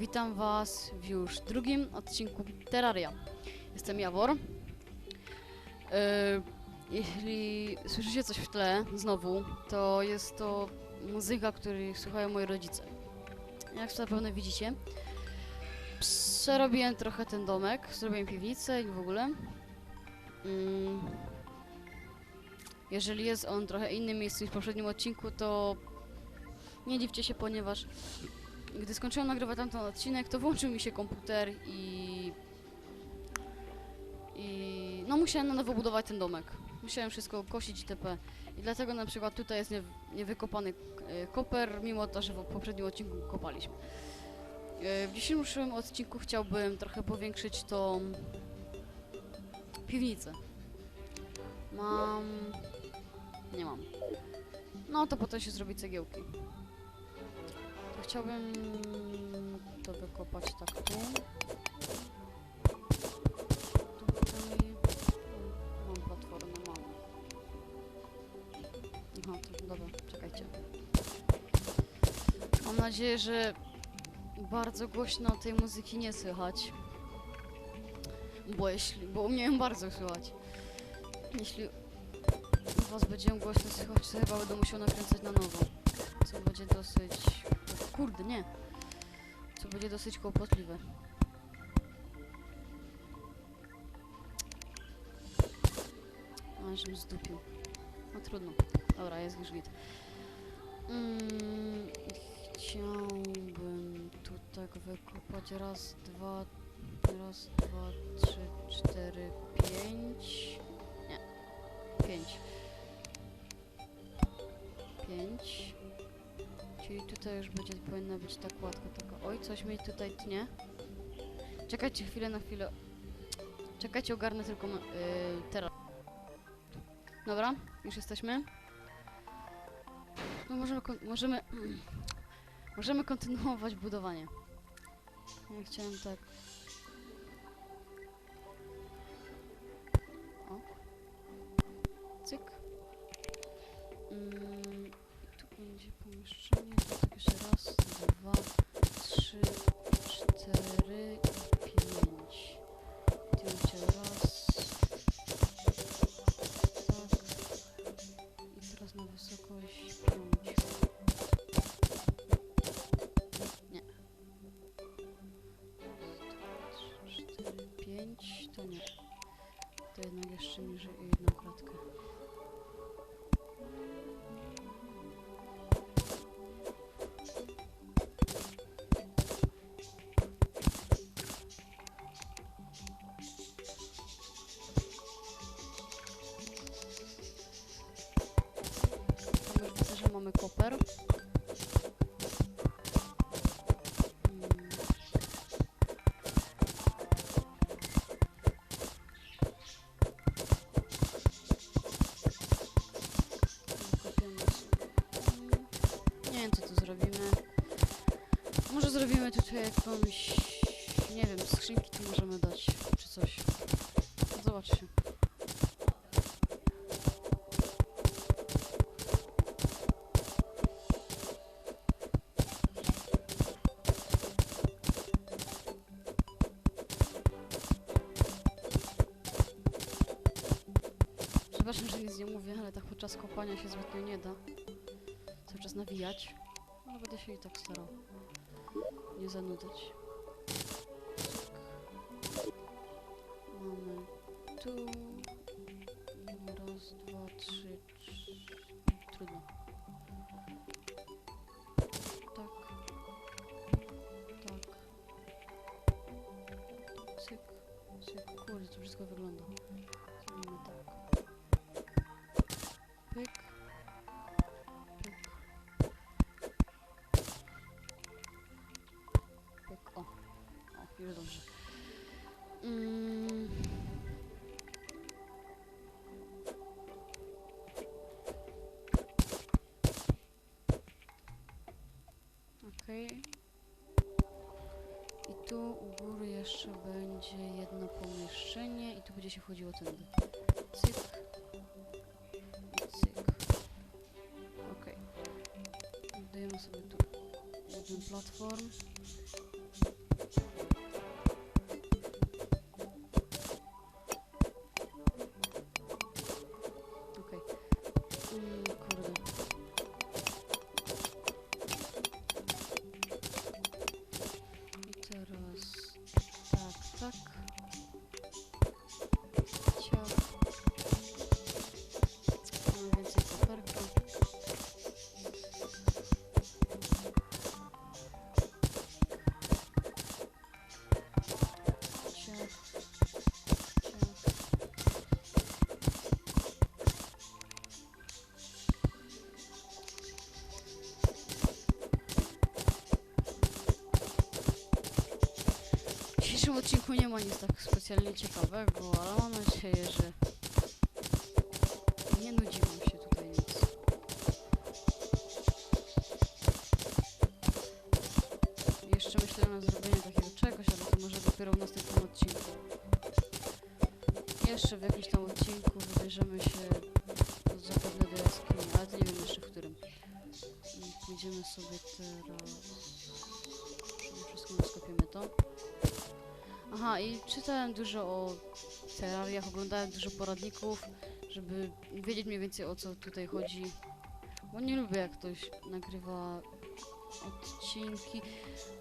Witam Was w już drugim odcinku Terraria. Jestem Jawor. E, jeśli słyszycie coś w tle, znowu, to jest to muzyka, której słuchają moi rodzice. Jak zapewne widzicie, przerobiłem trochę ten domek, zrobiłem piwnicę i w ogóle. Mm. Jeżeli jest on trochę innym miejscu niż w poprzednim odcinku, to nie dziwcie się, ponieważ gdy skończyłem nagrywać tamten odcinek, to włączył mi się komputer i... I... No musiałem na nowo budować ten domek. Musiałem wszystko kosić itp. I dlatego na przykład tutaj jest nie, niewykopany e, koper, mimo to, że w poprzednim odcinku kopaliśmy. E, W dzisiejszym odcinku chciałbym trochę powiększyć tą piwnicę. Mam... Nie mam. No to potem się zrobi cegiełki. Chciałbym to wykopać tak tu. Tutaj mam platformę, mam. Aha, to, dobra, czekajcie. Mam nadzieję, że bardzo głośno tej muzyki nie słychać. Bo jeśli, bo u mnie ją bardzo słychać. Jeśli u was będzie ją głośno słychać, to chyba będę musiał nakręcać na nowo. Co będzie dosyć... Kurde, nie. Co będzie dosyć kłopotliwe. A, żebym zdupił. No trudno. Dobra, jest już git. Mm, chciałbym tu tak wykopać raz, dwa, raz, dwa, trzy, cztery, pięć. Nie. Pięć. Pięć. Czyli tutaj już będzie powinna być ta kładka taka. Oj, coś mi tutaj tnie. Czekajcie chwilę na chwilę. Czekajcie, ogarnę tylko yy, teraz. Dobra, już jesteśmy. No możemy, możemy, możemy kontynuować budowanie. Ja chciałem tak. To jednak jeszcze niżej o jedną klatkę. Zrobimy tutaj jakąś... Nie wiem, skrzynki tu możemy dać, czy coś. Zobaczcie. Przepraszam, że nic nie mówię, ale tak podczas kopania się zbytnio nie da. Cały czas nawijać. Ale będę się i tak starał. Nie zanudzać. Mamy tu. Raz, dwa, trzy, trzy. Trudno. Okej. I tu u góry jeszcze będzie jedno pomieszczenie i tu będzie się wchodziło tędy. Cyk. Cyk. Okej. Dajemy sobie tu jeden platform. Dzisiejszym odcinku nie ma nic tak specjalnie ciekawego, ale mam nadzieję, że nie nudzi wam się tutaj nic. Jeszcze myślę na zrobienie takiego czegoś, ale to może dopiero w następnym odcinku. Jeszcze w jakimś tam odcinku wybierzemy się zapewne do jaskini, ale to nie wiem jeszcze w którym. I Pójdziemy sobie teraz... Przede wszystkim skopiemy to. Aha, i czytałem dużo o terrariach, oglądałem dużo poradników, żeby wiedzieć mniej więcej o co tutaj chodzi. Bo nie lubię jak ktoś nagrywa odcinki,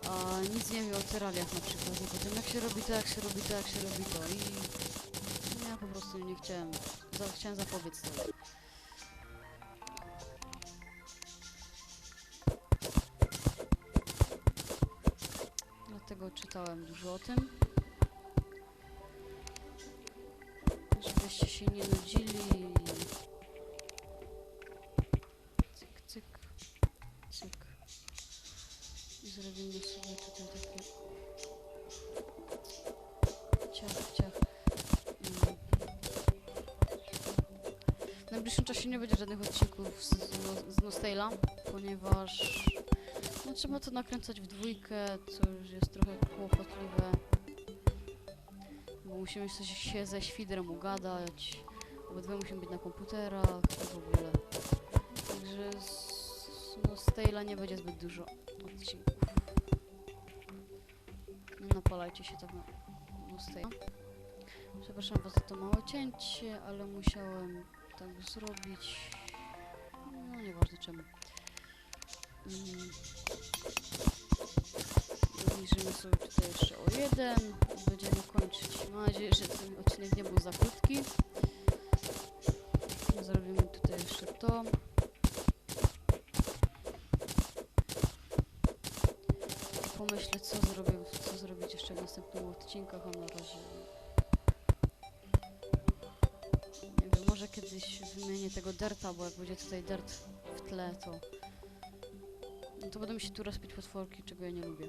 a nic nie wie o terrariach na przykład. I potem jak się robi to, jak się robi to, jak się robi to. I ja po prostu nie chciałem, za, chciałem zapobiec temu. Dlatego czytałem dużo o tym. Się nie nudzili. Cyk, cyk, cyk. Zrobimy sobie tutaj takie ciach, ciach. W najbliższym czasie nie będzie żadnych odcinków z, z, z ponieważ no, trzeba to nakręcać w dwójkę, co już jest trochę kłopotliwe. Musimy coś się ze świdrem ugadać. Obydwie musimy być na komputerach i w ogóle. Także z, no, z Tayla nie będzie zbyt dużo odcinków. Nie napalajcie się tak na no, z Tayla. Przepraszam was za to małe cięcie, ale musiałem tak zrobić. No nieważne czemu. Mm. Sobie tutaj jeszcze o jeden będziemy kończyć. Mam nadzieję, że ten odcinek nie był za krótki. Zrobimy tutaj jeszcze to. Pomyślę co zrobię, co zrobić jeszcze w następnych odcinkach, a na razie nie wiem, może kiedyś wymienię tego derta, bo jak będzie tutaj dert w tle, to no to będą mi się tu rozpić potworki, czego ja nie lubię.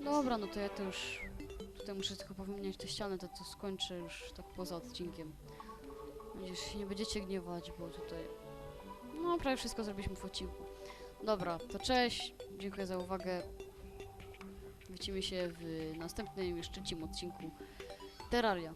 Dobra, no to ja to już tutaj muszę tylko powymieniać te ściany, to to skończę już tak poza odcinkiem. Będziesz się nie będziecie gniewać, bo tutaj no prawie wszystko zrobiliśmy w odcinku. Dobra, to cześć, dziękuję za uwagę. Widzimy się w następnym, trzecim odcinku Terraria.